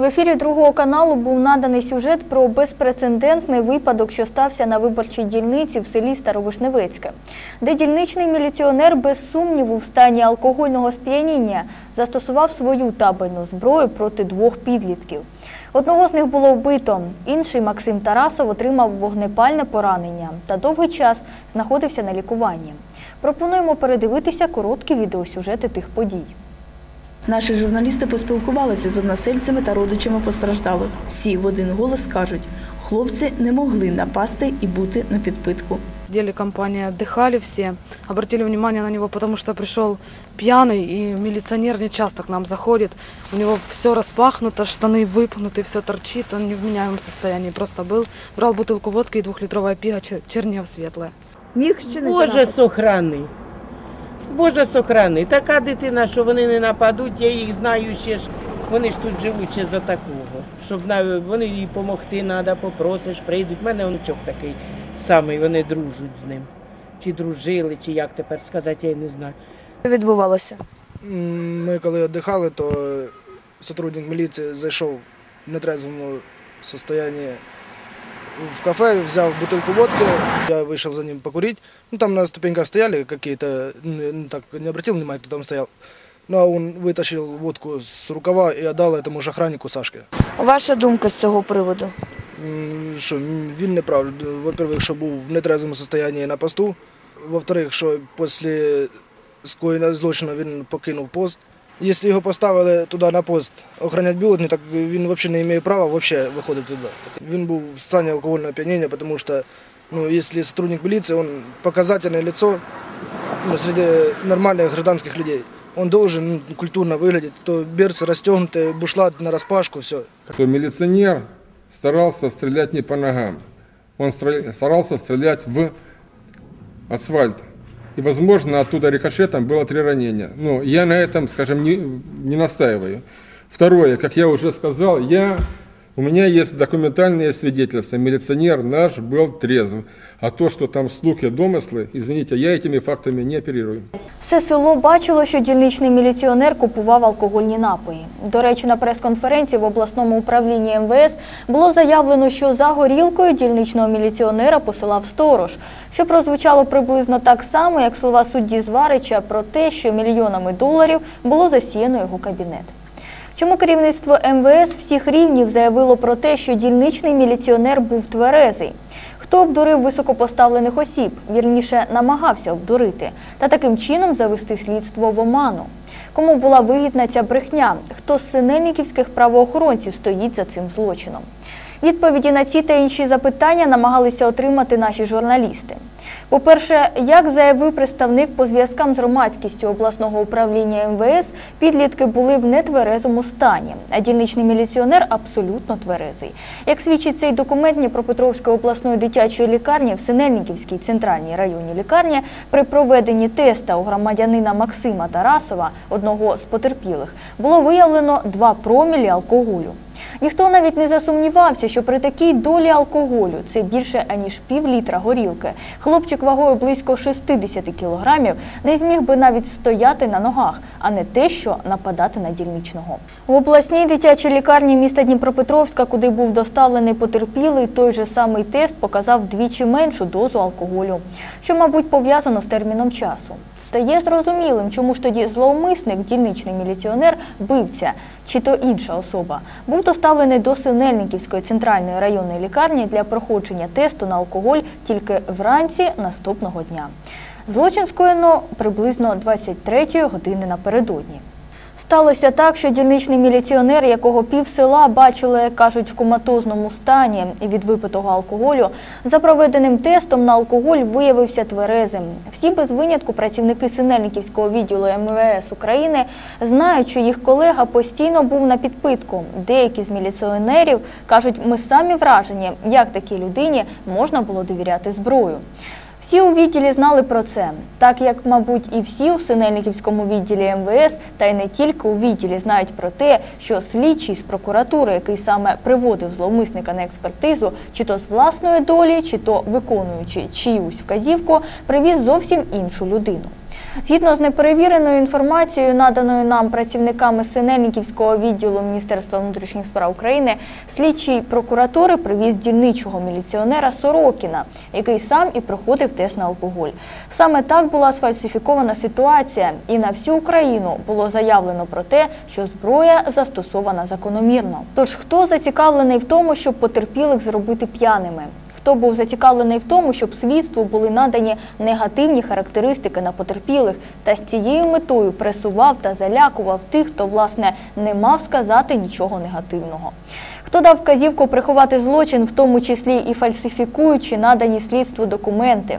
В ефірі другого каналу був наданий сюжет про безпрецедентний випадок, що стався на виборчій дільниці в селі Старовишневецьке, де дільничний міліціонер без сумніву в стані алкогольного сп'яніння застосував свою табельну зброю проти двох підлітків. Одного з них було вбито, інший Максим Тарасов отримав вогнепальне поранення та довгий час знаходився на лікуванні. Пропонуємо передивитися короткі відеосюжети тих подій. Наші журналісти поспілкувалися з односельцями та родичами постраждалих. Всі в один голос кажуть, хлопці не могли напасти і бути на підпитку. Сидели компания, отдыхали все, обратили внимание на него, потому что пришел пьяный, и милиционер не часто к нам заходит. У него все распахнуто, штаны выпнуты, все торчит, он не в меняемом состоянии просто был. Брал бутылку водки и двухлитровая пиво чер- чернев светлая. Міг ще Боже сохрани. Боже сохрани. Така дитина, що вони не нападуть, я їх знаю ще ж. Вони ж тут живуть ще за такого. Щоб на, вони їй допомогти треба, попросиш, прийдуть. У мене онучок такий самий, вони дружать з ним. Чи дружили, чи як тепер сказати, я й не знаю. відбувалося. Ми коли віддихали, то сотрудник міліції зайшов в нетрезвому стані в кафе, взяв бутылку водки, я вышел за ним покурить. Ну, там на ступеньках стояли какие-то, н- ну, так не обратил внимания, кто там стоял. Ну, а он вытащил водку с рукава и отдал этому же охраннику Сашке. Ваша думка з цього приводу? М, Що м, він не прав. Во-первых, що був в нетрезвому стані на посту. Во-вторых, що після скоєного злочину він покинув пост. Якщо його поставили туди на пост охороняти бюлетні, так він взагалі не має права вообще виходити туди. Він був в стані алкогольного оп'яніння, тому що ну, якщо сотрудник міліції, він показательне лицо ну, серед нормальних гражданських людей. Он должен ну, культурно выглядеть, то берцы расстегнуты, бушлат на распашку, все. что милиционер старался стрелять не по ногам. Он стреля- старался стрелять в асфальт. И, возможно, оттуда рикошетом было три ранения. Но я на этом, скажем, не, не настаиваю. Второе, как я уже сказал, я, у меня есть документальные свидетельства. Милиционер наш был трезв. А то, что там слухи, домыслы, извините, я этими фактами не оперирую. Все село бачило, що дільничний міліціонер купував алкогольні напої. До речі, на прес-конференції в обласному управлінні МВС було заявлено, що за горілкою дільничного міліціонера посилав сторож, що прозвучало приблизно так само, як слова судді Зварича про те, що мільйонами доларів було засіяно його кабінет. Чому керівництво МВС всіх рівнів заявило про те, що дільничний міліціонер був тверезий? Хто обдурив високопоставлених осіб, вірніше намагався обдурити, та таким чином завести слідство в оману? Кому була вигідна ця брехня? Хто з синельниківських правоохоронців стоїть за цим злочином? Відповіді на ці та інші запитання намагалися отримати наші журналісти. По-перше, як заявив представник по зв'язкам з громадськістю обласного управління МВС, підлітки були в нетверезому стані, а дільничний міліціонер абсолютно тверезий. Як свідчить цей документ Дніпропетровської обласної дитячої лікарні в Синельниківській центральній районній лікарні, при проведенні теста у громадянина Максима Тарасова, одного з потерпілих, було виявлено 2 промілі алкоголю. Ніхто навіть не засумнівався, що при такій долі алкоголю це більше аніж пів літра горілки. Хлопчик вагою близько 60 кілограмів не зміг би навіть стояти на ногах, а не те, що нападати на дільничного. В обласній дитячій лікарні міста Дніпропетровська, куди був доставлений потерпілий, той же самий тест показав вдвічі меншу дозу алкоголю, що, мабуть, пов'язано з терміном часу. Стає зрозумілим, чому ж тоді зловмисник, дільничний міліціонер, бивця чи то інша особа, був доставлений до Синельниківської центральної районної лікарні для проходження тесту на алкоголь тільки вранці наступного дня. Злочин скоєно приблизно 23 години напередодні. Сталося так, що дільничний міліціонер, якого пів села бачили, кажуть, в коматозному стані від випитого алкоголю, за проведеним тестом на алкоголь виявився тверезим. Всі без винятку працівники Синельниківського відділу МВС України знають, що їх колега постійно був на підпитку. Деякі з міліціонерів кажуть, ми самі вражені, як такій людині можна було довіряти зброю. Всі у відділі знали про це, так як, мабуть, і всі у Синельниківському відділі МВС, та й не тільки у відділі знають про те, що слідчий з прокуратури, який саме приводив зловмисника на експертизу, чи то з власної долі, чи то виконуючи чиюсь вказівку, привіз зовсім іншу людину. Згідно з неперевіреною інформацією, наданою нам працівниками Синельниківського відділу Міністерства внутрішніх справ України, слідчий прокуратури привіз дільничого міліціонера Сорокіна, який сам і проходив тест на алкоголь. Саме так була сфальсифікована ситуація, і на всю Україну було заявлено про те, що зброя застосована закономірно. Тож хто зацікавлений в тому, щоб потерпілих зробити п'яними? Хто був зацікавлений в тому, щоб слідству були надані негативні характеристики на потерпілих та з цією метою пресував та залякував тих, хто власне не мав сказати нічого негативного. Хто дав вказівку приховати злочин, в тому числі і фальсифікуючи надані слідству документи.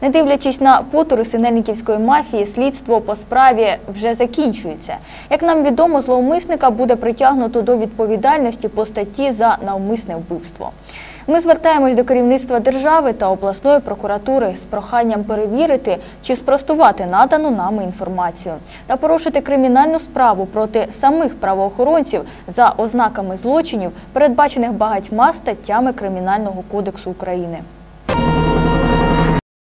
Не дивлячись на потури синельниківської мафії, слідство по справі вже закінчується. Як нам відомо, зловмисника буде притягнуто до відповідальності по статті за навмисне вбивство. Ми звертаємось до керівництва держави та обласної прокуратури з проханням перевірити чи спростувати надану нами інформацію та порушити кримінальну справу проти самих правоохоронців за ознаками злочинів, передбачених багатьма статтями Кримінального кодексу України.